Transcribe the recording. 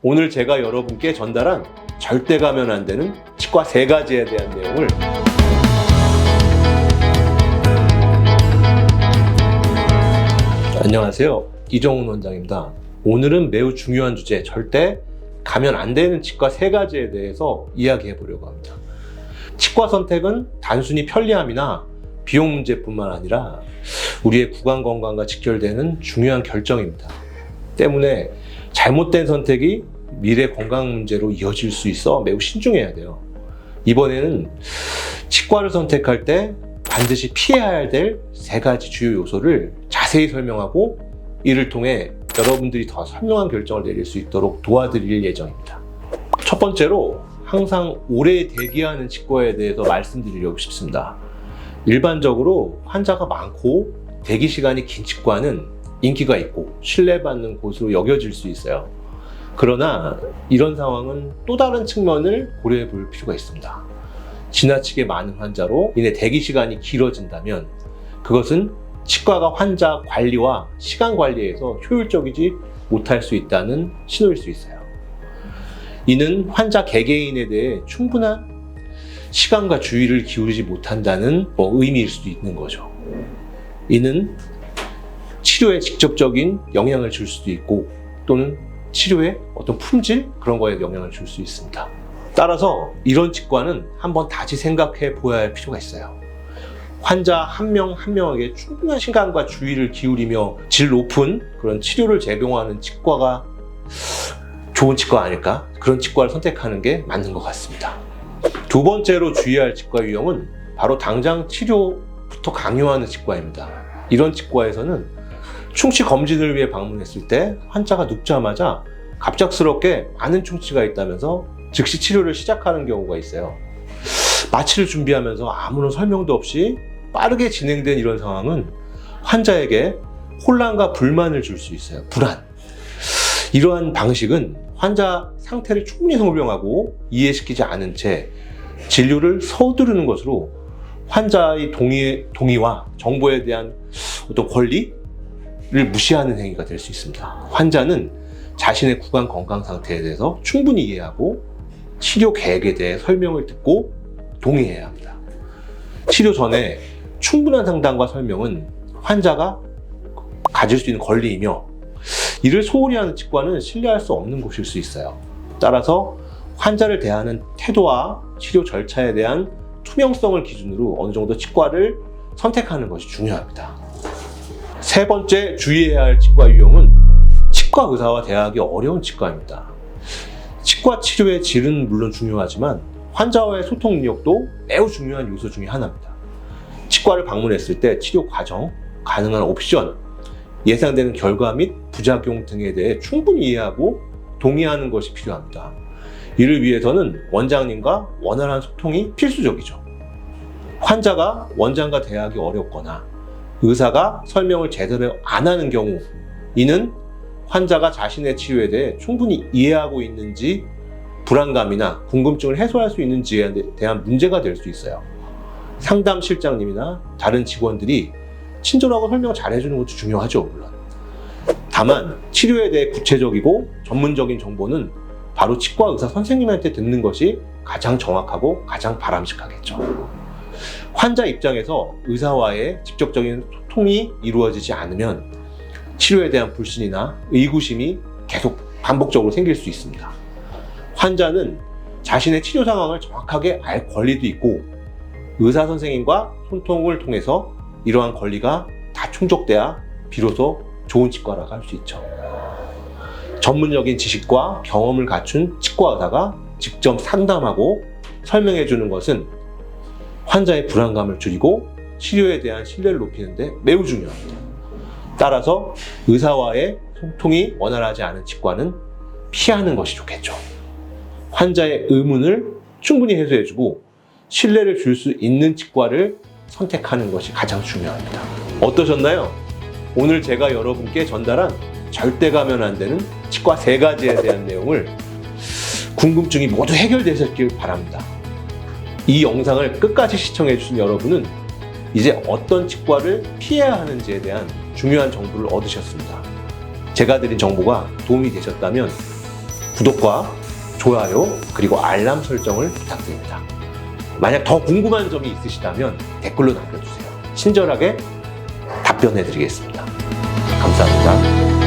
오늘 제가 여러분께 전달한 절대 가면 안 되는 치과 세 가지에 대한 내용을 안녕하세요. 이정훈 원장입니다. 오늘은 매우 중요한 주제, 절대 가면 안 되는 치과 세 가지에 대해서 이야기해 보려고 합니다. 치과 선택은 단순히 편리함이나 비용 문제뿐만 아니라 우리의 구강 건강과 직결되는 중요한 결정입니다. 때문에 잘못된 선택이 미래 건강 문제로 이어질 수 있어 매우 신중해야 돼요. 이번에는 치과를 선택할 때 반드시 피해야 될 세 가지 주요 요소를 자세히 설명하고 이를 통해 여러분들이 더 선명한 결정을 내릴 수 있도록 도와드릴 예정입니다. 첫 번째로 항상 오래 대기하는 치과에 대해서 말씀드리려고 싶습니다. 일반적으로 환자가 많고 대기 시간이 긴 치과는 인기가 있고 신뢰받는 곳으로 여겨질 수 있어요. 그러나 이런 상황은 또 다른 측면을 고려해 볼 필요가 있습니다. 지나치게 많은 환자로 인해 대기 시간이 길어진다면 그것은 치과가 환자 관리와 시간 관리에서 효율적이지 못할 수 있다는 신호일 수 있어요. 이는 환자 개개인에 대해 충분한 시간과 주의를 기울이지 못한다는 뭐 의미일 수도 있는 거죠. 이는 치료에 직접적인 영향을 줄 수도 있고 또는 치료의 어떤 품질 그런 거에 영향을 줄 수 있습니다. 따라서 이런 치과는 한번 다시 생각해 보아야 할 필요가 있어요. 환자 한명한 명에게 충분한 시간과 주의를 기울이며 질 높은 그런 치료를 제공하는 치과가 좋은 치과 아닐까? 그런 치과를 선택하는 게 맞는 것 같습니다. 두 번째로 주의할 치과 유형은 바로 당장 치료부터 강요하는 치과입니다. 이런 치과에서는 충치 검진을 위해 방문했을 때 환자가 눕자마자 갑작스럽게 많은 충치가 있다면서 즉시 치료를 시작하는 경우가 있어요. 마취를 준비하면서 아무런 설명도 없이 빠르게 진행된 이런 상황은 환자에게 혼란과 불만을 줄 수 있어요. 불안. 이러한 방식은 환자 상태를 충분히 설명하고 이해시키지 않은 채 진료를 서두르는 것으로 환자의 동의, 동의와 정보에 대한 어떤 권리 를 무시하는 행위가 될 수 있습니다. 환자는 자신의 구강 건강 상태에 대해서 충분히 이해하고 치료 계획에 대해 설명을 듣고 동의해야 합니다. 치료 전에 충분한 상담과 설명은 환자가 가질 수 있는 권리이며 이를 소홀히 하는 치과는 신뢰할 수 없는 곳일 수 있어요. 따라서 환자를 대하는 태도와 치료 절차에 대한 투명성을 기준으로 어느 정도 치과를 선택하는 것이 중요합니다. 세 번째 주의해야 할 치과 유형은 치과 의사와 대하기 어려운 치과입니다. 치과 치료의 질은 물론 중요하지만 환자와의 소통 능력도 매우 중요한 요소 중의 하나입니다. 치과를 방문했을 때 치료 과정, 가능한 옵션, 예상되는 결과 및 부작용 등에 대해 충분히 이해하고 동의하는 것이 필요합니다. 이를 위해서는 원장님과 원활한 소통이 필수적이죠. 환자가 원장과 대하기 어렵거나 의사가 설명을 제대로 안 하는 경우, 이는 환자가 자신의 치료에 대해 충분히 이해하고 있는지 불안감이나 궁금증을 해소할 수 있는지에 대한 문제가 될 수 있어요. 상담 실장님이나 다른 직원들이 친절하고 설명 잘 해주는 것도 중요하죠, 물론. 다만, 치료에 대해 구체적이고 전문적인 정보는 바로 치과 의사 선생님한테 듣는 것이 가장 정확하고 가장 바람직하겠죠. 환자 입장에서 의사와의 직접적인 소통이 이루어지지 않으면 치료에 대한 불신이나 의구심이 계속 반복적으로 생길 수 있습니다. 환자는 자신의 치료 상황을 정확하게 알 권리도 있고 의사 선생님과 소통을 통해서 이러한 권리가 다 충족돼야 비로소 좋은 치과라고 할 수 있죠. 전문적인 지식과 경험을 갖춘 치과 의사가 직접 상담하고 설명해 주는 것은 환자의 불안감을 줄이고 치료에 대한 신뢰를 높이는데 매우 중요합니다. 따라서 의사와의 소통이 원활하지 않은 치과는 피하는 것이 좋겠죠. 환자의 의문을 충분히 해소해주고 신뢰를 줄 수 있는 치과를 선택하는 것이 가장 중요합니다. 어떠셨나요? 오늘 제가 여러분께 전달한 절대 가면 안 되는 치과 세 가지에 대한 내용을 궁금증이 모두 해결되셨길 바랍니다. 이 영상을 끝까지 시청해 주신 여러분은 이제 어떤 치과를 피해야 하는지에 대한 중요한 정보를 얻으셨습니다. 제가 드린 정보가 도움이 되셨다면 구독과 좋아요 그리고 알람 설정을 부탁드립니다. 만약 더 궁금한 점이 있으시다면 댓글로 남겨주세요. 친절하게 답변해 드리겠습니다. 감사합니다.